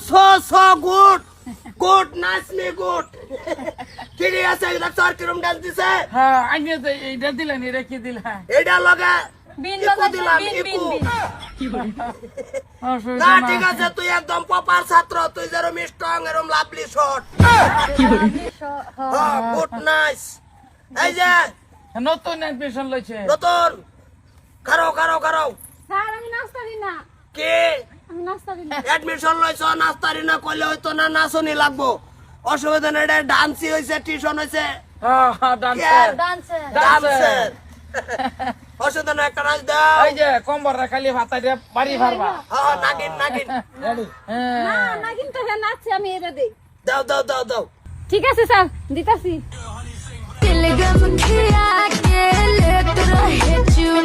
ছ ছ good good কিরে আছে এটা চার কিরম ডাল দিছে? হ্যাঁ আমি তো এইটা দিলাম এটা কি দিলাম এটা না ঠিক আছে তুই একদম পপার ছাত্র তুই যেরম স্ট্রং এরম লাভলি শট গুড নাইস এই যে নতুন লইছে। নতুন। কারও কারও কারও স্যার আমি নাস্তা কে? নাচনি হ্যাঁ, হ্যাঁ। নাগিন নাগিন। নাগিন হ্যাঁ, আমি ঠিক আছে স্যার দিতাছি। চুন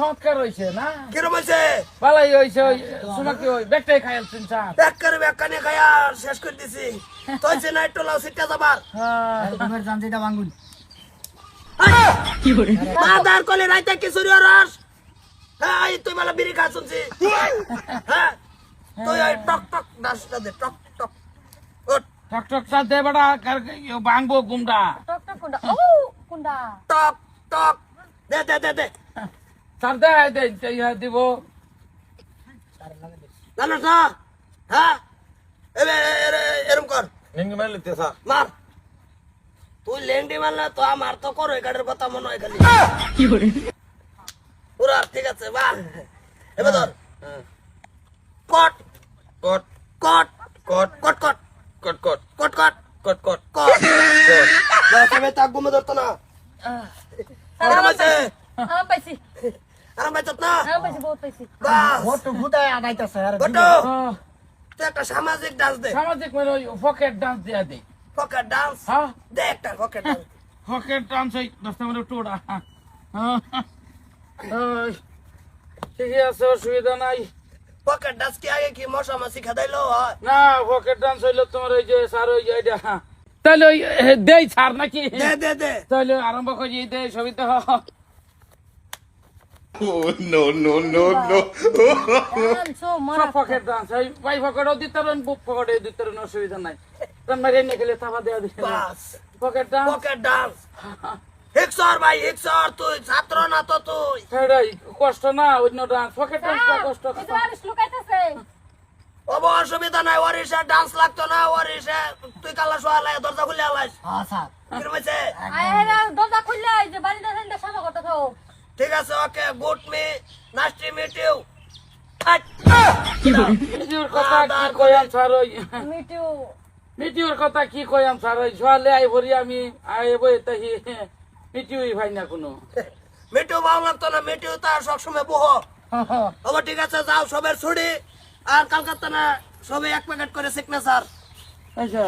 সংস্কার হইছে না? কিরম হইছে ভালোই হইছে সুমাকে ওই ব্যাগটাই খায়াল শুনছা ব্যাগ করে ব্যাগ কানে খায়াল শেষ করে দিছি। তইছে না একটু লাউ সিটটা যাবার। হ্যাঁ। তোমার জানতে দা বাঙ্গুন কি কলে রাইতে কিশোরী রস হ্যাঁ তুই মালা বিড়ি খা শুনছি। হ্যাঁ? তুই ওই হ্যাঁ। টক টক দাসটা দে টক টক। টক টক সা দে বড়া বাঙ্গবো গুন্ডা টক টক গুন্ডা ও গুন্ডা টক টক। দে দে দে দে। তার দেখাই না হ্যাঁ? এরম কর। লিঙ্গি মার। তুই লেন্ডি মারলে তো আমার তো করো গাড়ির কথা মনে হয় পুরা ঠিক আছে মার। এবার হ্যাঁ। কট। কট। কট। কট। কট কট। কট কট। কট কট। কট কট। কট। না তুমি তাক পাইছি আরাম পাইছত না? আরাম পাইছি বহুত পাইছি। বাস। ভোট ভুটায় আগাইতেছে আর তুই একটা সামাজিক ডান্স দে। সামাজিক মানে ওই পকেট ডান্স দিয়া দে। পকেট ডান্স হ্যাঁ। দে একটা পকেট ডান্স পকেট ডান্স ওই দশটা মানে টোড়া হ্যাঁ। আছে অসুবিধা নাই। পকেট ডান্স কি আগে কি মশা খাদাইলো? না পকেট ডান্স হইল তোমার ওই যে স্যার ওই যে এটা হ্যাঁ। তাহলে ওই দেই ছাড় নাকি? দে দে দে। তাহলে আরম্ভ করি দে সবই তো। No, no, no, no. সব পকেট দান সেই ভাই পকেটও দিতে পারেন বুক পকেটে দিতে পারেন অসুবিধা নাই। তার মারে এনে গেলে তাবা দেওয়া দিতে পকেট ডান্স পকেট ডান্স হিক্সর ভাই হিক্সর তুই ছাত্র না তো তুই? সেটাই কষ্ট না অন্য ডান্স পকেট ডান্স কষ্ট লুকাইতেছে। অব অসুবিধা নাই ওরিশে ডান্স লাগতো না ওরিশে তুই কালা সোয়া দরজা খুলে আলাইস হ্যাঁ দরজা খুলে আইছে বাড়িতে ঠিক আছে okay good me nice to meet you. মিটিউর কথা কি কয়াম স্যার ওই? মিটু। মিটিউর কথা কি কয়াম স্যার ওই? ছোয়ালে আই ভরি আমি আই বই তাহি মিটিউই ভাই না কোনো। মিটু ভালো লাগতো না মিটু তার সবসময় বহ। অব ঠিক আছে যাও সবের ছুটি। আর কালকাতা না সবে এক প্যাকেট করে সিগনেচার আচ্ছা।